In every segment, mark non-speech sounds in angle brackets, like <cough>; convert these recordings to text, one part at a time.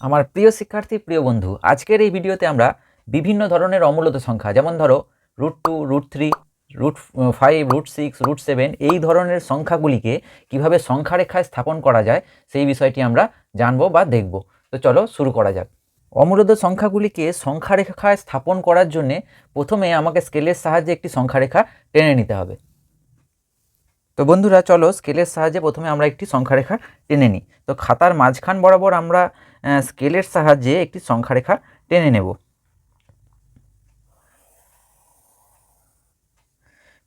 আমার প্রিয় শিক্ষার্থী, প্রিয় বন্ধু, আজকের এই ভিডিওতে আমরা বিভিন্ন ধরনের অমূলত সংখ্যা, যেমন ধরো root two root three root five root six root seven এই ধরনের সংখ্যাগুলিকে কীভাবে সংখ্যারেখায় স্থাপন করা যায়, সেই বিষয়টি আমরা জানব বা দেখব। তো চলো শুরু করা যাক। অমূলত সংখ্যাগুলিকে সংখ্যারেখায় স্থাপন করার জন্যে প্রথমে আমাকে স্কেলের সাহায্যে একটি সংখ্যারেখা টেনে নিতে হবে। তো বন্ধুরা, চলো স্কেলের সাহায্যে প্রথমে আমরা একটি সংখ্যারেখা টেনে নিই। তো খাতার মাঝখান বরাবর আমরা স্কেলের সাহায্যে একটি সংখ্যারেখা টেনে নেব।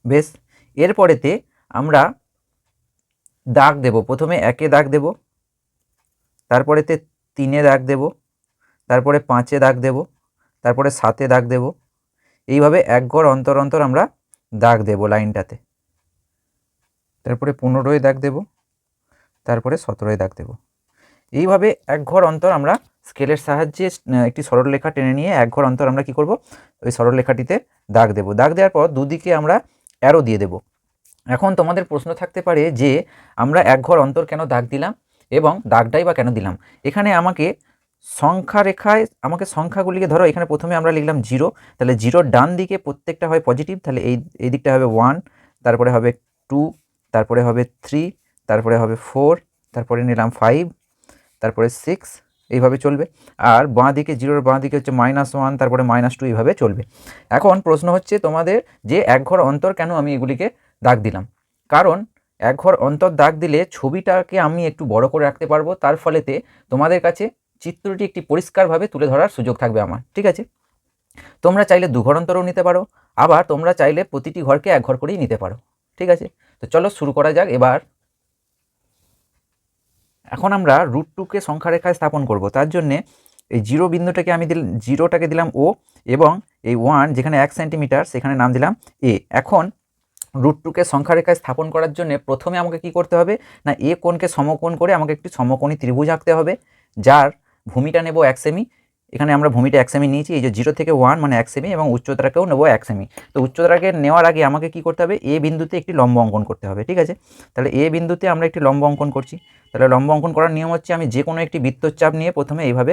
বেশ, এরপরেতে আমরা দাগ দেব। প্রথমে একে দাগ দেব, তারপরেতে তিনে দাগ দেব, তারপরে পাঁচে দাগ দেব, তারপরে সাতে দাগ দেব। এইভাবে এক ঘর অন্তর অন্তর আমরা দাগ দেব লাইনটাতে। তারপরে পনেরোয় দাগ দেব, তারপরে সতেরোয় দাগ দেব। এইভাবে এক ঘর অন্তর আমরা স্কেলের সাহায্যে একটি সরলরেখা টেনে নিয়ে এক ঘর অন্তর আমরা কি করব? ওই সরলরেখাটিতে দাগ দেব। দাগ দেওয়ার পর দুদিকে আমরা অ্যারো দিয়ে দেব। এখন তোমাদের প্রশ্ন থাকতে পারে যে আমরা এক ঘর অন্তর কেন দাগ দিলাম এবং দাগটাই বা কেন দিলাম? এখানে আমাকে সংখ্যা রেখায়, আমাকে সংখ্যাগুলিকে ধরো, এখানে প্রথমে আমরা লিখলাম জিরো তাহলে জিরোর ডান দিকে প্রত্যেকটা হয় পজিটিভ তাহলে এই এই দিকটা হবে ওয়ান তারপরে হবে টু তারপরে হবে থ্রি তারপরে হবে ফোর তারপরে নিলাম ফাইভ তারপরে সিক্স এইভাবে চলবে। আর বাঁ দিকে জিরোর বাঁ দিকে হচ্ছে মাইনাস ওয়ান তারপরে মাইনাস টু এইভাবে চলবে। এখন প্রশ্ন হচ্ছে তোমাদের যে এক ঘর অন্তর কেন আমি এগুলিকে দাগ দিলাম? কারণ এক ঘর অন্তর দাগ দিলে ছবিটাকে আমি একটু বড় করে রাখতে পারব, তার ফলেতে তোমাদের কাছে চিত্রটি একটি পরিষ্কারভাবে তুলে ধরার সুযোগ থাকবে আমার, ঠিক আছে? তোমরা চাইলে দু ঘর অন্তরও নিতে পারো, আবার তোমরা চাইলে প্রতিটি ঘরকে এক ঘর করেই নিতে পারো, ঠিক আছে? তো চলো শুরু করা যাক, এবার এখন আমরা রুট টুকে সংখ্যারেখায় স্থাপন করব। তার জন্যে এই জিরো বিন্দুটাকে আমি দিল জিরোটাকে দিলাম ও এবং এই ওয়ান যেখানে এক সেন্টিমিটার সেখানে নাম দিলাম এ এখন রুট টুকে সংখ্যারেখায় স্থাপন করার জন্য প্রথমে আমাকে কি করতে হবে? না এ কোণকে সমকোণ করে আমাকে একটি সমকোণী ত্রিভুজ আঁকতে হবে, যার ভূমিটা নেব এক সেমি এখানে আমরা ভূমিটা এক সেমি নিয়েছি, এই যে জিরো থেকে ওয়ান মানে এক সেমি এবং উচ্চতাটাকেও নেব এক সেমি তো উচ্চতাটাকে নেওয়ার আগে আমাকে কি করতে হবে? এ বিন্দুতে একটি লম্ব অঙ্কন করতে হবে, ঠিক আছে? তাহলে এ বিন্দুতে আমরা একটি লম্ব অঙ্কন করছি। তাহলে লম্ব অঙ্কন করার নিয়ম হচ্ছে আমি যে কোনো একটি বৃত্তচাপ নিয়ে প্রথমে এইভাবে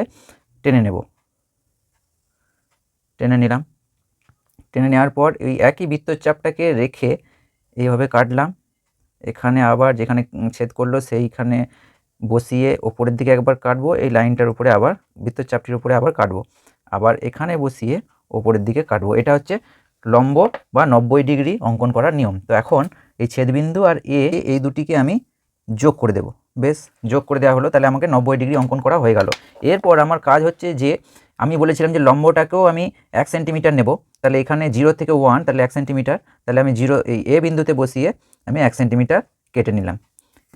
টেনে নেব। টেনে নিলাম। টেনে নেওয়ার পর এই একই বৃত্তচাপটাকে রেখে এইভাবে কাটলাম। এখানে আবার যেখানে ছেদ করল সেইখানে বসিয়ে ওপরের দিকে একবার কাটবো, এই লাইনটার উপরে আবার, বৃত্ত চাপটির উপরে আবার কাটবো। আবার এখানে বসিয়ে ওপরের দিকে কাটবো। এটা হচ্ছে লম্ব বা নব্বই ডিগ্রি অঙ্কন করার নিয়ম। তো এখন এই ছেদবিন্দু আর এ, এই দুটিকে আমি যোগ করে দেব। বেশ, যোগ করে দেওয়া হলো, তাহলে আমাকে নব্বই ডিগ্রি অঙ্কন করা হয়ে গেল। এরপর আমার কাজ হচ্ছে যে, আমি বলেছিলাম যে লম্বটাকেও আমি এক সেন্টিমিটার নেব। তাহলে এখানে জিরো থেকে ওয়ান, তাহলে এক সেন্টিমিটার, তাহলে আমি জিরো, এই এ বিন্দুতে বসিয়ে আমি এক সেন্টিমিটার কেটে নিলাম।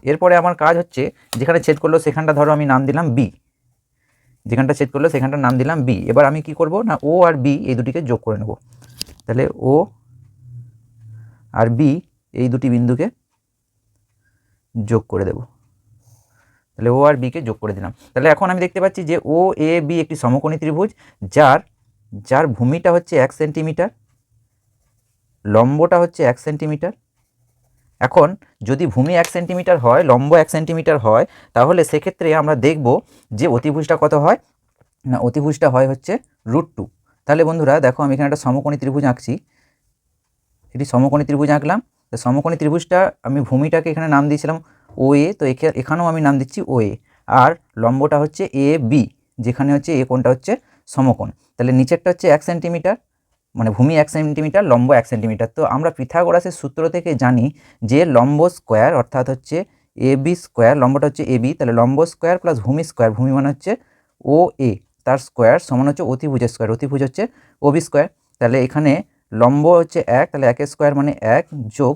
এরপরে আমার কাজ হচ্ছে যেখানে ছেদ করল সেখানটা ধরো আমি নাম দিলাম বি যেখানটা ছেদ করল সেখানটার নাম দিলাম বি এবার আমি কি করব? না ও আর বি এই দুটিকে যোগ করে নেব। তাহলে ও আর বি এই দুটি বিন্দুকে যোগ করে দেব। তাহলে ও আর বিকে যোগ করে দিলাম। তাহলে এখন আমি দেখতে পাচ্ছি যে ও এ বি একটি সমকোণী ত্রিভুজ, যার যার ভূমিটা হচ্ছে এক সেন্টিমিটার, লম্বটা হচ্ছে এক সেন্টিমিটার এখন যদি ভূমি এক সেন্টিমিটার হয়, লম্ব এক সেন্টিমিটার হয়, তাহলে সেক্ষেত্রে আমরা দেখব যে অতিভুজটা কত হয়? না, অতিভুজটা হয় হচ্ছে রুট টু তাহলে বন্ধুরা দেখো আমি এখানে একটা সমকোণী ত্রিভুজ আঁকছি। এটি সমকোণী ত্রিভুজ আঁকলাম। তো সমকোণী ত্রিভুজটা আমি ভূমিটাকে এখানে নাম দিয়েছিলাম ও এ তো এখে- এখানেও আমি নাম দিচ্ছি ও এ আর লম্বটা হচ্ছে এ বি যেখানে হচ্ছে এ কোনটা হচ্ছে সমকোণ। তাহলে নিচেরটা হচ্ছে এক সেন্টিমিটার মানে ভূমি এক সেন্টিমিটার, লম্ব এক সেন্টিমিটার। তো আমরা পিথাগোরাসের সূত্র থেকে জানি যে লম্ব স্কোয়ার অর্থাৎ হচ্ছে এ বি স্কোয়ার, লম্বটা হচ্ছে এ বি, তাহলে লম্ব স্কোয়ার প্লাস ভূমি স্কোয়ার, ভূমি মানে হচ্ছে ও এ, তার স্কোয়ার সমান হচ্ছে অতিভুজের স্কোয়ার, অতিভুজ হচ্ছে ও বি স্কোয়ার। তাহলে এখানে লম্ব হচ্ছে এক, তাহলে একের স্কোয়ার মানে এক যোগ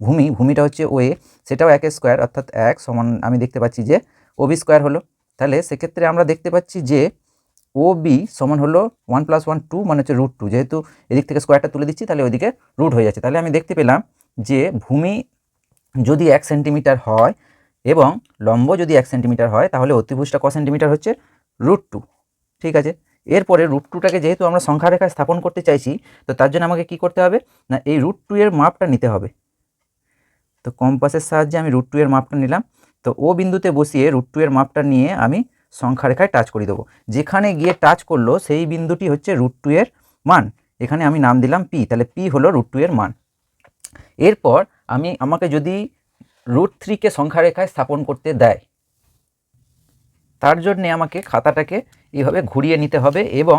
ভূমি, ভূমিটা হচ্ছে ও এ, সেটাও এক স্কোয়ার অর্থাৎ এক সমান আমি দেখতে পাচ্ছি যে ও বি স্কোয়ার হলো। তাহলে সেক্ষেত্রে আমরা দেখতে পাচ্ছি যে ও বি সমান হলো ওয়ান প্লাস ওয়ান টু মানে হচ্ছে রুট টু যেহেতু এদিক থেকে স্কোয়ারটা তুলে দিচ্ছি, তাহলে ওইদিকে রুট হয়ে যাচ্ছে। তাহলে আমি দেখতে পেলাম যে ভূমি যদি এক সেন্টিমিটার হয় এবং লম্ব যদি এক সেন্টিমিটার হয়, তাহলে অতিভুজটা ক সেন্টিমিটার হচ্ছে? রুট টু ঠিক আছে? এরপরে রুট টুটাকে যেহেতু আমরা সংখ্যা রেখায় স্থাপন করতে চাইছি, তো তার জন্য আমাকে কি করতে হবে? না, এই রুট টু এর মাপটা নিতে হবে। তো কম্পাসের সাহায্যে আমি রুট টু এর মাপটা নিলাম। তো ও বিন্দুতে বসিয়ে রুট টু এর মাপটা নিয়ে আমি সংখ্যা রেখায় টাচ করে দেবো। যেখানে গিয়ে টাচ করল, সেই বিন্দুটি হচ্ছে রুট টু এর মান। এখানে আমি নাম দিলাম পি তাহলে পি হলো রুট টু এর মান। এরপর আমি আমাকে যদি রুট থ্রিকে সংখ্যা রেখায় স্থাপন করতে দেয়, তার জন্যে আমাকে খাতাটাকে এইভাবে ঘুরিয়ে নিতে হবে এবং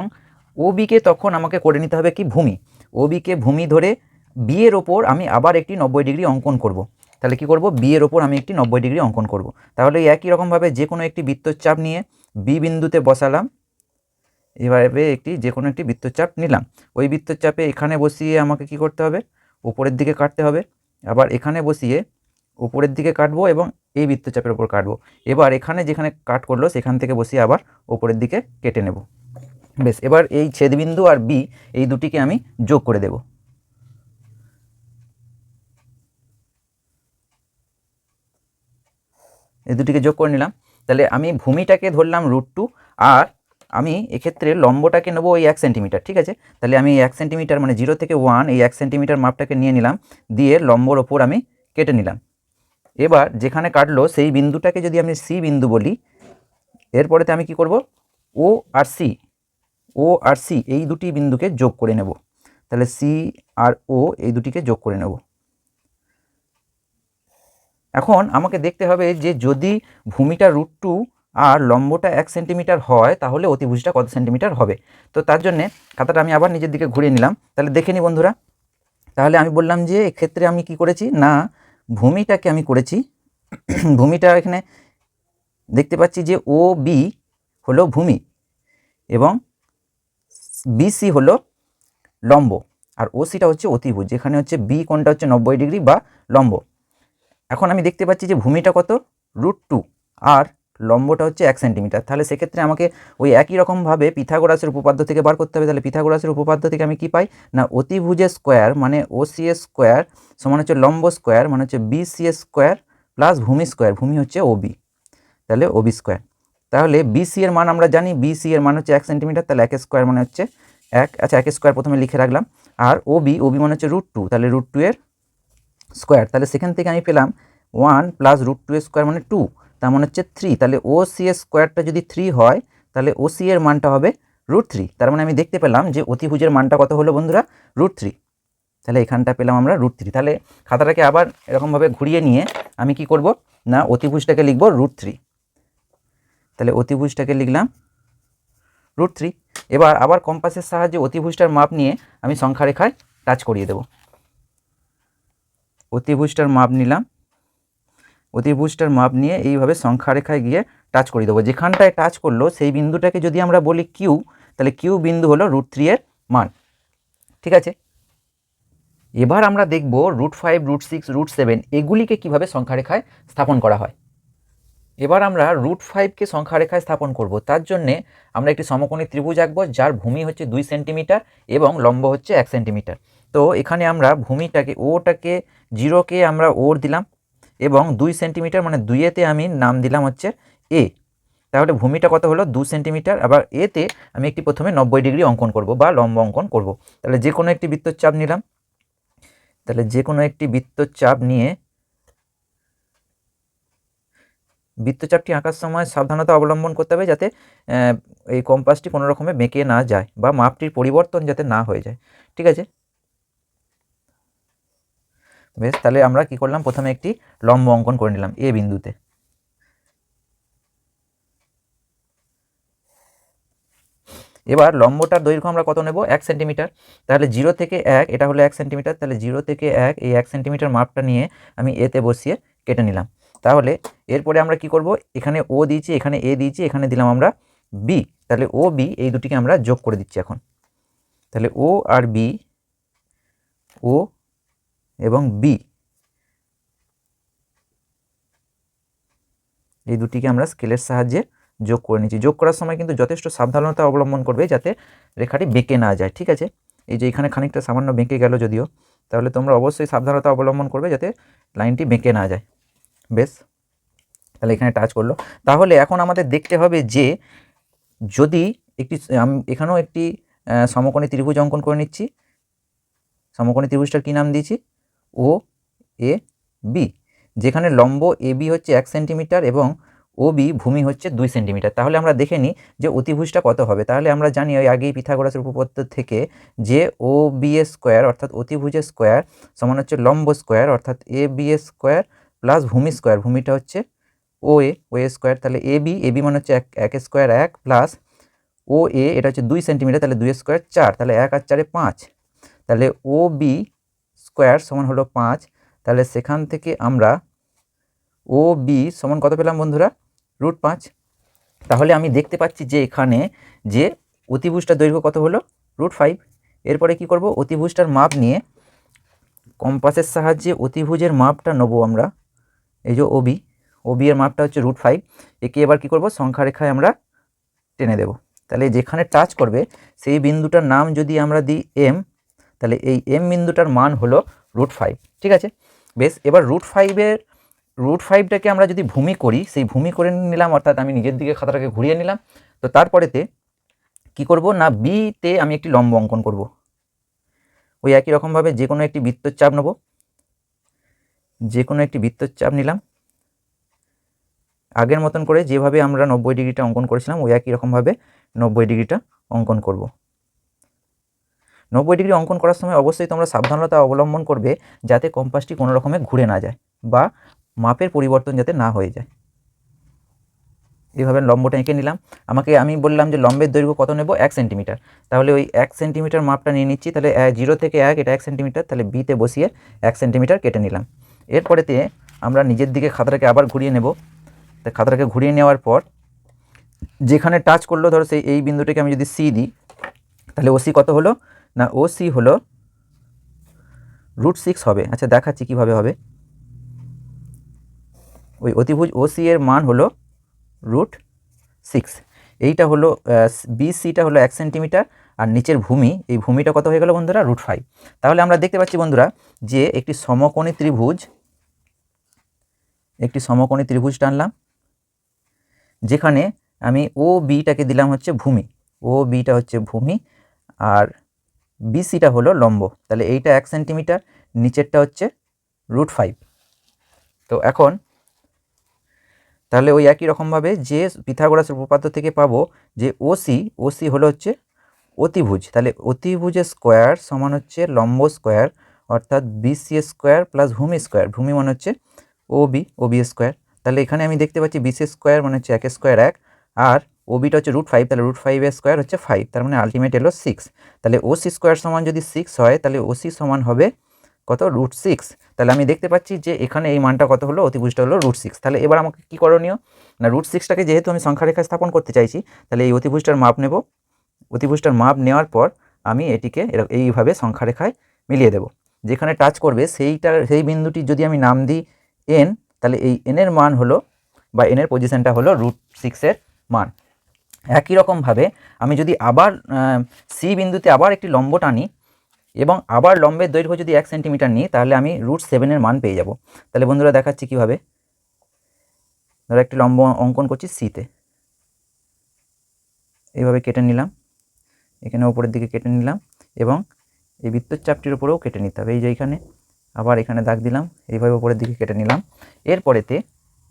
ওবিকে তখন আমাকে করে নিতে হবে কি? ভূমি। ওবিকে ভূমি ধরে বিয়ের ওপর আমি আবার একটি নব্বই ডিগ্রি অঙ্কন করব। তাহলে কি করব? বিয়ের ওপর আমি একটি নব্বই ডিগ্রি অঙ্কন করব। তাহলে একই রকমভাবে যে কোনো একটি বৃত্তচাপ নিয়ে বি বিন্দুতে বসালাম। এভাবে একটি যে কোনো একটি বৃত্তচাপ নিলাম। ওই বৃত্তচাপে এখানে বসিয়ে আমাকে কি করতে হবে? উপরের দিকে কাটতে হবে। আবার এখানে বসিয়ে উপরের দিকে কাটবো এবং এই বৃত্তচাপের ওপর কাটবো। এবার এখানে যেখানে কাট করল, সেখান থেকে বসিয়ে আবার উপরের দিকে কেটে নেব। বেশ, এবার এই ছেদবিন্দু আর বি এই দুটিকে আমি যোগ করে দেব। এই দুটিকে যোগ করে নিলাম। তাহলে আমি ভূমিটাকে ধরলাম রুট টু আর আমি এক্ষেত্রে লম্বটাকে নেব ওই এক সেন্টিমিটার ঠিক আছে? তাহলে আমি এক সেন্টিমিটার মানে জিরো থেকে ওয়ান এই এক সেন্টিমিটার মাপটাকে নিয়ে নিলাম, দিয়ে লম্বর ওপর আমি কেটে নিলাম। এবার যেখানে কাটলো সেই বিন্দুটাকে যদি আমি সি বিন্দু বলি, এরপরেতে আমি কি করব? ও আর সি ও আর সি এই দুটি বিন্দুকে যোগ করে নেব। তাহলে সি আর ও এই দুটিকে যোগ করে নেব। এখন আমাকে দেখতে হবে যে যদি ভূমিটা রুট টু আর লম্বটা এক সেন্টিমিটার হয়, তাহলে অতিভুজটা কত সেন্টিমিটার হবে? তো তার জন্যে খাতাটা আমি আবার নিজের দিকে ঘুরিয়ে নিলাম। তাহলে দেখে নি বন্ধুরা। তাহলে আমি বললাম যে এক্ষেত্রে আমি কি করেছি? না, ভূমিটাকে আমি করেছি। <clears throat> ভূমিটা এখানে দেখতে পাচ্ছি যে ও বি হলো ভূমি এবং বিসি হলো লম্ব। আর ওসিটা হচ্ছে অতিভুজ। যেখানে হচ্ছে বি কোনটা হচ্ছে নব্বই ডিগ্রি বা লম্ব। এখন আমি দেখতে পাচ্ছি যে ভূমিটা কত? রুট টু আর লম্বটা হচ্ছে এক সেন্টিমিটার তাহলে সেক্ষেত্রে আমাকে ওই একই রকমভাবে পিথাগোরাসের উপপাদ্য থেকে বার করতে হবে। তাহলে পিথাগোরাসের উপপাদ্য থেকে আমি কি পাই? না অতিভুজের স্কোয়ার মানে ওসিএস স্কোয়ার সমান হচ্ছে লম্ব স্কোয়ার মানে হচ্ছে বিসিএস স্কোয়ার প্লাস ভূমি স্কোয়ার ভূমি হচ্ছে ওবি তাহলে ওবি স্কোয়ার তাহলে বিসি এর মান আমরা জানি। বিসি এর মান হচ্ছে এক সেন্টিমিটার তাহলে এক স্কোয়ার মানে হচ্ছে এক আচ্ছা এক স্কোয়ার প্রথমে লিখে রাখলাম। আর ওবি ওবি মানে হচ্ছে রুট টু তাহলে রুট টু এর স্কোয়ার, তাহলে সেখান থেকে আমি পেলাম one plus root two square মানে টু তার মানে হচ্ছে থ্রি তাহলে ও সি এর স্কোয়ারটা যদি থ্রি হয়, তাহলে ও সি এর মানটা হবে রুট থ্রি তার মানে আমি দেখতে পেলাম যে অতিভুজের মানটা কত হলো বন্ধুরা? রুট থ্রি তাহলে এখানটা পেলাম আমরা রুট থ্রি তাহলে খাতাটাকে আবার এরকমভাবে ঘুরিয়ে নিয়ে আমি কি করব? না, অতিভুজটাকে লিখব রুট থ্রি তাহলে অতিভুজটাকে লিখলাম রুট থ্রি এবার আবার কম্পাসের সাহায্যে অতিভুজটার মাপ নিয়ে আমি সংখ্যা রেখায় টাচ করিয়ে দেব। অতিভুজটার মাপ নিলাম। অতিভুজটার মাপ নিয়ে এইভাবে সংখ্যা রেখায় গিয়ে টাচ করে দেবো। যেখানটায় টাচ করল, সেই বিন্দুটাকে যদি আমরা বলি কিউ তাহলে কিউ বিন্দু হলো রুট থ্রি এর মান। ঠিক আছে? এবার আমরা দেখব root five, root six, root seven, এগুলিকে কীভাবে সংখ্যা রেখায় স্থাপন করা হয়। এবার আমরা রুট ফাইভকে সংখ্যা রেখায় স্থাপন করব। তার জন্যে আমরা একটি সমকোণী ত্রিভুজ আঁকবো, যার ভূমি হচ্ছে দুই সেন্টিমিটার এবং লম্ব হচ্ছে এক সেন্টিমিটার। তো এখানে আমরা ভূমিটাকে, ওটাকে, জিরোকে আমরা ওর দিলাম এবং দুই সেন্টিমিটার মানে দুইয়েতে আমি নাম দিলাম হচ্ছে এ। তাহলে ভূমিটা কত হলো? দু সেন্টিমিটার। আবার এতে আমি একটি প্রথমে নব্বই ডিগ্রি অঙ্কন করব বা লম্ব অঙ্কন করব। তাহলে যে কোনো একটি বৃত্তচাপ নিলাম। তাহলে যে কোনো একটি বৃত্তচাপ নিয়ে বৃত্তচাপটি আঁকার সময় সাবধানতা অবলম্বন করতে হবে যাতে এই কম্পাসটি কোনো রকমে বেঁকে না যায় বা মাপটির পরিবর্তন যাতে না হয়ে যায়। ঠিক আছে? বেশ, তাহলে আমরা কি করলাম? প্রথমে একটি লম্ব অঙ্কন করে নিলাম, এ বিন্দুতে। এবার লম্বটার দৈর্ঘ্য আমরা কত নেব? এক সেন্টিমিটার। তাহলে জিরো থেকে এক, এটা হলো এক সেন্টিমিটার। তাহলে জিরো থেকে এক, এই এক সেন্টিমিটার মাপটা নিয়ে আমি এতে বসিয়ে কেটে নিলাম। তাহলে এরপরে আমরা কি করব? এখানে ও দিয়েছি, এখানে এ দিয়েছি, এখানে দিলাম আমরা বি। তাহলে ও, বি, এই দুটিকে আমরা যোগ করে দিচ্ছি এখন। তাহলে ও আর বি, ও এবং বি এই দুটিকে আমরা স্কেলের সাহায্যে যোগ করে নিচ্ছি যোগ করার সময় কিন্তু যথেষ্ট সাবধানতা অবলম্বন করবে যাতে রেখাটি বেঁকে না যায়, ঠিক আছে? এই যে এখানে খানিকটা সামান্য বেঁকে গেল যদিও, তাহলে তোমরা অবশ্যই সাবধানতা অবলম্বন করবে যাতে লাইনটি বেঁকে না যায়। বেশ, তাহলে এখানে টাচ করল। তাহলে এখন আমাদের দেখতে হবে যে যদি একটি এখানেও একটি সমকোণী ত্রিভুজ অঙ্কন করে নিচ্ছি। সমকোণী ত্রিভুজটার কী নাম দিয়েছি? ও, এ, বি, যেখানে লম্ব এ বি হচ্ছে এক সেন্টিমিটার এবং ও বি ভূমি হচ্ছে দুই সেন্টিমিটার। তাহলে আমরা দেখে নিই যে অতিভুজটা কত হবে। তাহলে আমরা জানি ওই আগেই পিথাগোরাসের উপপাদ্য থেকে যে ও বি এ স্কোয়ার অর্থাৎ অতিভুজের স্কোয়ার সমান হচ্ছে লম্ব স্কোয়ার অর্থাৎ A B A square plus ভূমি স্কোয়ার। ভূমিটা হচ্ছে ও এ ও এ স্কোয়ার। তাহলে এ বি এ বি মানে হচ্ছে এক এক স্কোয়ার এক প্লাস ও এ, এটা হচ্ছে দুই সেন্টিমিটার। তাহলে দুই স্কোয়ার চার, তাহলে এক আর চারে পাঁচ। তাহলে ও বি স্কোয়ার সমান হলো পাঁচ, তাহলে সেখান থেকে আমরা ও বি সমান কত পেলাম বন্ধুরা? রুট পাঁচ। তাহলে আমি দেখতে পাচ্ছি যে এখানে যে অতিভুজটার দৈর্ঘ্য কত হলো? রুট ফাইভ এরপরে কি করব? অতিভুজটার মাপ নিয়ে কম্পাসের সাহায্যে অতিভুজের মাপটা নেব আমরা। এই যে ওবি ওবি এর মাপটা হচ্ছে রুট ফাইভ একে এবার কি করব? সংখ্যা রেখায় আমরা টেনে দেব। তাহলে যেখানে টাচ করবে, সেই বিন্দুটার নাম যদি আমরা দিই এম তাহলে এই এম বিন্দুটার মান হলো রুট ফাইভ ঠিক আছে? বেশ, এবার রুট ফাইভের রুট ফাইভটাকে আমরা যদি ভূমি করি, সেই ভূমি করে নিলাম, অর্থাৎ আমি নিজের দিকে খাতাটাকে ঘুরিয়ে নিলাম, তো তারপরেতে কি করব? না বিতে আমি একটি লম্ব অঙ্কন করব। ওই একই রকমভাবে যে কোনো একটি বৃত্তর চাপ নেব। যে কোনো একটি বৃত্তর চাপ নিলাম। আগের মতন করে যেভাবে আমরা নব্বই ডিগ্রিটা অঙ্কন করেছিলাম, ওই একই রকমভাবে নব্বই ডিগ্রিটা অঙ্কন করব। নব্বই ডিগ্রি অঙ্কন করার সময় অবশ্যই তোমরা সাবধানতা অবলম্বন করবে যাতে কম্পাসটি কোনো রকমে ঘুরে না যায় বা মাপের পরিবর্তন যাতে না হয়ে যায়। এইভাবে লম্বটা এঁকে নিলাম। আমাকে আমি বললাম যে লম্বের দৈর্ঘ্য কত নেব? এক সেন্টিমিটার তাহলে ওই এক সেন্টিমিটার মাপটা নিয়ে নিচ্ছি। তাহলে জিরো থেকে এক, এটা এক সেন্টিমিটার তাহলে বিতে বসিয়ে এক সেন্টিমিটার কেটে নিলাম। এরপরেতে আমরা নিজের দিকে খাতাটাকে আবার ঘুরিয়ে নেব। তা খাতাটাকে ঘুরিয়ে নেওয়ার পর যেখানে টাচ করল, ধরো সেই এই বিন্দুটাকে আমি যদি সি দিই, তাহলে ওসি কত হলো? না ও সি হলো রুট সিক্স হবে। আচ্ছা দেখাচ্ছি কীভাবে হবে। ওই অতিভুজ ও সি এর মান হলো রুট সিক্স এইটা হলো বি সিটা হলো এক সেন্টিমিটার, আর নিচের ভূমি, এই ভূমিটা কত হয়ে গেল বন্ধুরা? রুট ফাইভ তাহলে আমরা দেখতে পাচ্ছি বন্ধুরা যে একটি সমকোণী ত্রিভুজ, একটি সমকোণী ত্রিভুজ টানলাম, যেখানে আমি ও বিটাকে দিলাম হচ্ছে ভূমি। ও বিটা হচ্ছে ভূমি, আর বিসিটা হলো লম্ব। তাহলে এইটা এক সেন্টিমিটার, নিচেরটা হচ্ছে রুট ফাইভ। তো এখন, তাহলে ওই একই রকমভাবে যে পিথাগোরাসের উপপাদ্য থেকে পাবো যে ওসি ওসি হলো হচ্ছে অতিভুজ। তাহলে অতিভুজের স্কোয়ার সমান হচ্ছে লম্ব স্কোয়ার, অর্থাৎ বিসি স্কোয়ার প্লাস ভূমি স্কোয়ার। ভূমি মানে হচ্ছে O B O B square. তাহলে এখানে আমি দেখতে পাচ্ছি বিসি স্কোয়ার মানে হচ্ছে এক স্কোয়ার এক, আর ওবিটা হচ্ছে রুট ফাইভ তাহলে রুট ফাইভের স্কোয়ার হচ্ছে ফাইভ তার মানে আলটিমেট এলো সিক্স তাহলে ওসি স্কোয়ার সমান যদি সিক্স হয়, তাহলে ওসি সমান হবে কত? রুট সিক্স তাহলে আমি দেখতে পাচ্ছি যে এখানে এই মানটা কত হলো? অতিভুজটা হলো রুট সিক্স তাহলে এবার আমাকে কী করণীয়? না রুট সিক্সটাকে যেহেতু আমি সংখ্যা রেখা স্থাপন করতে চাইছি, তাহলে এই অতিভুজটার মাপ নেব। অতিভুজটার মাপ নেওয়ার পর আমি এটিকে এইভাবে সংখ্যা রেখায় মিলিয়ে দেব। যেখানে টাচ করবে, সেইটার, সেই বিন্দুটি যদি আমি নাম দিই এন তাহলে এই এনের মান হলো বা এনের পজিশনটা হলো রুট সিক্সের মান। একই রকমভাবে আমি যদি আবার সি বিন্দুতে আবার একটি লম্ব টানি এবং আবার লম্বের দৈর্ঘ্য যদি এক সেন্টিমিটার নিই, তাহলে আমি রুট সেভেনের মান পেয়ে যাব। তাহলে বন্ধুরা দেখাচ্ছি কীভাবে। ধরো একটি লম্ব অঙ্কন করছি সিতে এইভাবে কেটে নিলাম। এখানে ওপরের দিকে কেটে নিলাম এবং এই বৃত্তর চাপটির উপরেও কেটে নিতে হবে। এই যে এখানে, আবার এখানে দাগ দিলাম, এইভাবে ওপরের দিকে কেটে নিলাম। এরপরেতে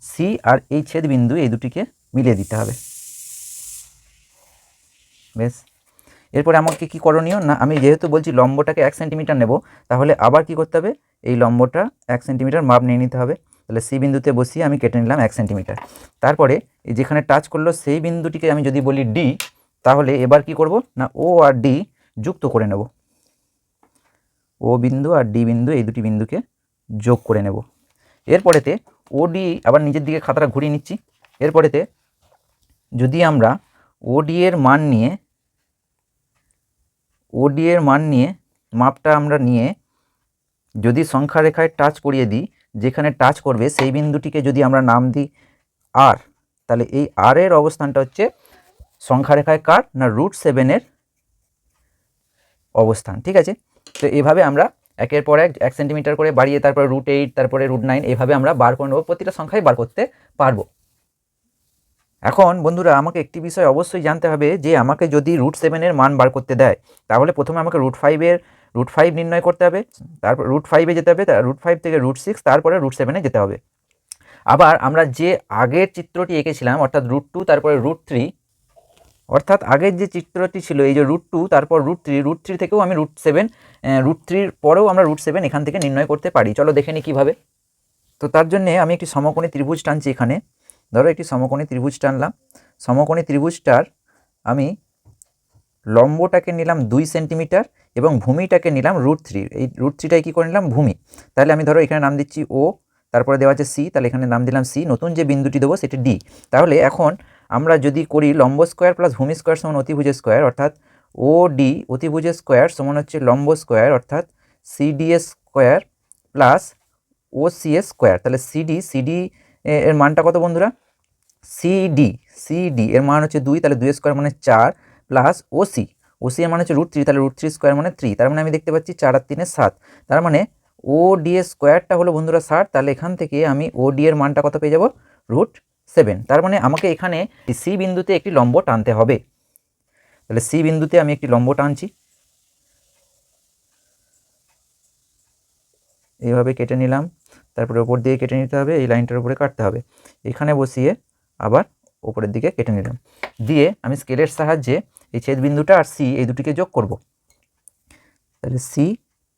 সি আর এই ছেদ বিন্দু এই দুটিকে মিলিয়ে দিতে হবে। বেশ। এরপরে আমাকে কি করণীয়? না, আমি যেহেতু বলছি লম্বটাকে এক সেন্টিমিটার নেব, তাহলে আবার কি করতে হবে? এই লম্বটা এক সেন্টিমিটার মাপ নিয়ে নিতে হবে। তাহলে সি বিন্দুতে বসিয়ে আমি কেটে নিলাম এক সেন্টিমিটার। তারপরে যেখানে টাচ করল সেই বিন্দুটিকে আমি যদি বলি ডি, তাহলে এবার কি করব? না, ও আর ডি যুক্ত করে নেব। ও বিন্দু আর ডি বিন্দু, এই দুটি বিন্দুকে যোগ করে নেব। এরপরেতে ও ডি, আবার নিজের দিকে খাতাটা ঘুরিয়ে নিচ্ছি। এরপরেতে যদি আমরা ওডি এর মান নিয়ে ওডি এর মান নিয়ে মাপটা আমরা নিয়ে যদি সংখ্যা রেখায় টাচ করিয়ে দিই, যেখানে টাচ করবে সেই বিন্দুটিকে যদি আমরা নাম দিই আর তাহলে এই আর এর অবস্থানটা হচ্ছে সংখ্যা রেখায় কার না রুট সেভেনের অবস্থান, ঠিক আছে? তো এভাবে আমরা একের পর এক এক সেন্টিমিটার করে বাড়িয়ে তারপরে রুট এইট তারপরে রুট নাইন এভাবে আমরা বার করে নেব প্রতিটা সংখ্যায় বার করতে পারব। এখন বন্ধুরা আমাকে একটি বিষয় অবশ্যই জানতে হবে যে আমাকে যদি রুট সেভেনের মান বার করতে দেয়, তাহলে প্রথমে আমাকে রুট ফাইভের রুট ফাইভ নির্ণয় করতে হবে, তারপর রুট ফাইভে যেতে হবে, তার রুট ফাইভ থেকে রুট সিক্স তারপরে রুট সেভেনে যেতে হবে। আবার আমরা যে আগের চিত্রটি এঁকেছিলাম, অর্থাৎ রুট টু তারপরে রুট থ্রি অর্থাৎ আগের যে চিত্রটি ছিল, এই যে রুট টু তারপর রুট থ্রি রুট থ্রি থেকেও আমি রুট সেভেন রুট থ্রির পরেও আমরা রুট সেভেন এখান থেকে নির্ণয় করতে পারি। চলো দেখে নিই কীভাবে। তো তার জন্যে আমি একটি সমকোণী ত্রিভুজ টানছি এখানে। ধরো একটি সমকোণী ত্রিভুজ টানলাম। সমকোণী ত্রিভুজটার আমি লম্বটাকে নিলাম দুই সেন্টিমিটার এবং ভূমিটাকে নিলাম রুট থ্রি। এই রুট থ্রিটাই কী করে নিলাম? ভূমি। তাহলে আমি ধরো এখানে নাম দিচ্ছি ও তারপরে দেওয়া আছে সি তাহলে এখানে নাম দিলাম সি নতুন যে বিন্দুটি দেবো সেটি ডি তাহলে এখন আমরা যদি করি লম্ব স্কোয়ার প্লাস ভূমি স্কোয়ার সমান অতিভুজের স্কোয়ার, অর্থাৎ ও ডি অতিভুজের স্কোয়ার সমান হচ্ছে লম্ব স্কোয়ার, অর্থাৎ CDS square plus O C square. তাহলে সিডি সিডি এর মানটা কত বন্ধুরা? সিডি সিডি এর মান হচ্ছে দুই, তাহলে দুই স্কোয়ার মানে চার প্লাস ওসি ওসি এর মানে হচ্ছে রুট থ্রি তাহলে রুট থ্রি স্কোয়ার মানে থ্রি তার মানে আমি দেখতে পাচ্ছি চার আর তিনে সাত। তার মানে ও ডি এর স্কোয়ারটা হলো বন্ধুরা ষাট, তাহলে এখান থেকে আমি ও ডি এর মানটা কত পেয়ে যাব? রুট সেভেন তার মানে আমাকে এখানে সি বিন্দুতে একটি লম্ব টানতে হবে। তাহলে সি বিন্দুতে আমি একটি লম্ব টানছি। এইভাবে কেটে নিলাম। তারপরে ওপর দিয়ে কেটে নিতে হবে, এই লাইনটার উপরে কাটতে হবে। এখানে বসিয়ে আবার ওপরের দিকে কেটে নিলাম। দিয়ে আমি স্কেলের সাহায্যে এই ছেদ বিন্দুটা আর সি এই দুটিকে যোগ করব। তাহলে সি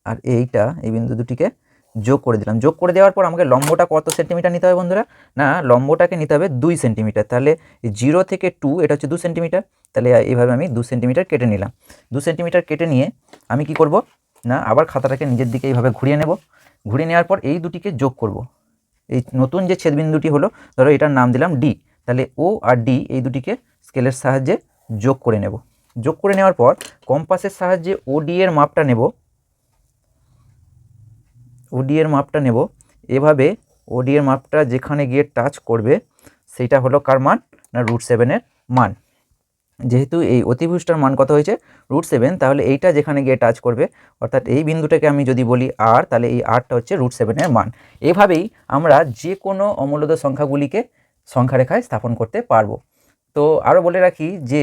আর এইটা, এই বিন্দু দুটিকে যোগ করে দিলাম। যোগ করে দেওয়ার পর আমাকে লম্বটা কত সেন্টিমিটার নিতে হবে বন্ধুরা? না, লম্বটাকে নিতে হবে দুই সেন্টিমিটার। তাহলে জিরো থেকে টু, এটা হচ্ছে দু সেন্টিমিটার। তাহলে এইভাবে আমি দু সেন্টিমিটার কেটে নিলাম। দু সেন্টিমিটার কেটে নিয়ে আমি কি করব? না, আবার খাতাটাকে নিজের দিকে এইভাবে ঘুরিয়ে নেব। ঘুরিয়ে নেওয়ার পর এই দুটিকে যোগ করব। এই নতুন যে ছেদবিন্দুটি হলো, ধরো এটার নাম দিলাম ডি তাহলে ও আর ডি এই দুটিকে স্কেলের সাহায্যে যোগ করে নেব। যোগ করে নেওয়ার পর কম্পাসের সাহায্যে ও ডি এর মাপটা নেব। ওডি এর মাপটা নেব। এভাবে ওডি এর মাপটা যেখানে গিয়ে টাচ করবে, সেটা হলো কার মান? না রুট সেভেনের মান। যেহেতু এই অতিভুজটার মান কত হয়েছে? রুট সেভেন তাহলে এইটা যেখানে গিয়ে টাচ করবে, অর্থাৎ এই বিন্দুটাকে আমি যদি বলি আর তাহলে এই আরটা হচ্ছে রুট সেভেনের মান। এভাবেই আমরা যে কোনো অমূল্যদ সংখ্যাগুলিকে সংখ্যারেখায় স্থাপন করতে পারব। তো আরও বলে রাখি যে,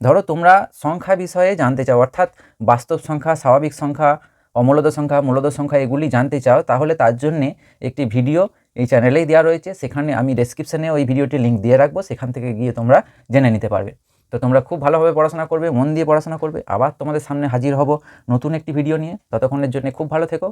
ধরো তোমরা সংখ্যা বিষয়ে জানতে চাও, অর্থাৎ বাস্তব সংখ্যা, স্বাভাবিক সংখ্যা অমূলদ সংখ্যা মূলদ সংখ্যা এগুলি জানতে চাও, তাহলে তার জন্যে একটি ভিডিও এই চ্যানেলেই দেওয়া রয়েছে। সেখানে আমি ডেসক্রিপশানে ওই ভিডিওটি লিঙ্ক দিয়ে রাখব, সেখান থেকে গিয়ে তোমরা জেনে নিতে পারবে। তো তোমরা খুব ভালোভাবে পড়াশোনা করবে, মন দিয়ে পড়াশোনা করবে। আবার তোমাদের সামনে হাজির হব নতুন একটি ভিডিও নিয়ে। ততক্ষণের জন্য খুব ভালো থেকো।